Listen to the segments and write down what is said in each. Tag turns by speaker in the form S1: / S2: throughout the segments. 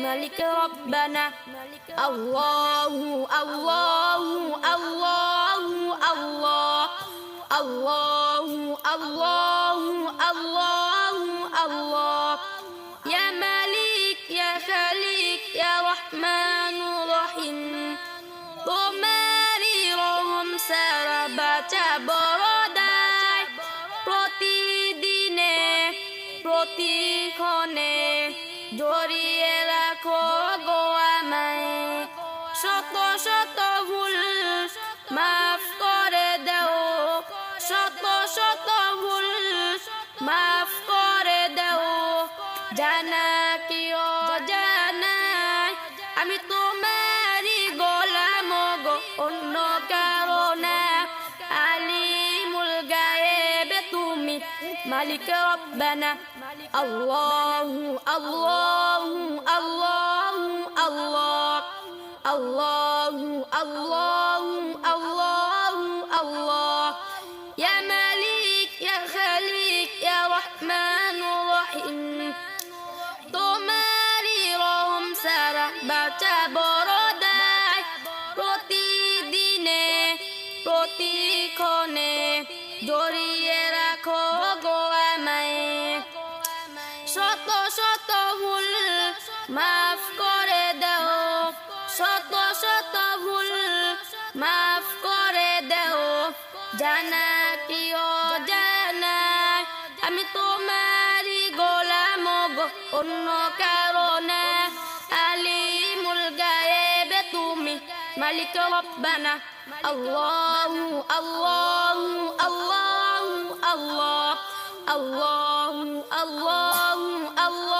S1: মালিক রব্বানা আল্লাহু আল্লাহু আল্লাহু আল্লাহ আল্লাহু আল্লাহু আল্লাহু আল্লাহ ইয়া মালিক ইয়া খালিক ইয়া রহমানুর রহিম তোমারি রহম সারা বাঁচা বড়দায় প্রতিদিনে প্রতিক্ষণে শত শত ভুল মাফ করে দেও। শত শত ভুল মাফ করে দেও। জানা কি অজানায় আমি তোমারই গোলাম গো, অন্য কারণে আলিমুল গায়েবে তুমি মালিক রব্বানা। আল্লাহু আল্লাহু আল্লাহু, আল্লাহ। আল্লাহু আল্লাহু আল্লাহু আল্লাহ ইয়া মালিক ইয়া খালিক ইয়া রহমানুর রহিম তোমারি রহম সারা বাঁচা বড় দায় প্রতিদিনে প্রতিক্ষণে জড়িয়ে রাখো গো আমায় শত শত ভুল মাফ জানা কি অজানায় আমি তোমারই গোলাম গো অন্য কারণে আলিমুল গায়েবে তুমি মালিক রব্বানা আল্লাহু আল্লাহু আল্লাহু আল্লাহ আল্লাহু আল্লাহু আল্লাহু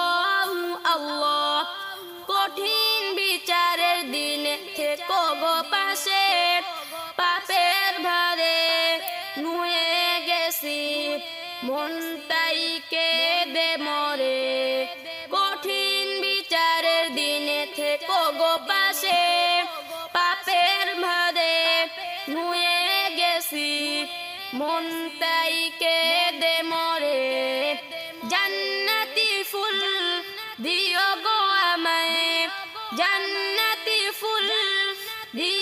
S1: মনটাই দে মরে। কঠিন বিচারের দিনে থেকো গো পাশে। পাপের ভারে নুয়ে গেছি। মনটাই দে মরে। জান্নাতি ফুল দিও গো আমায়। জান্নাতি ফুল দিও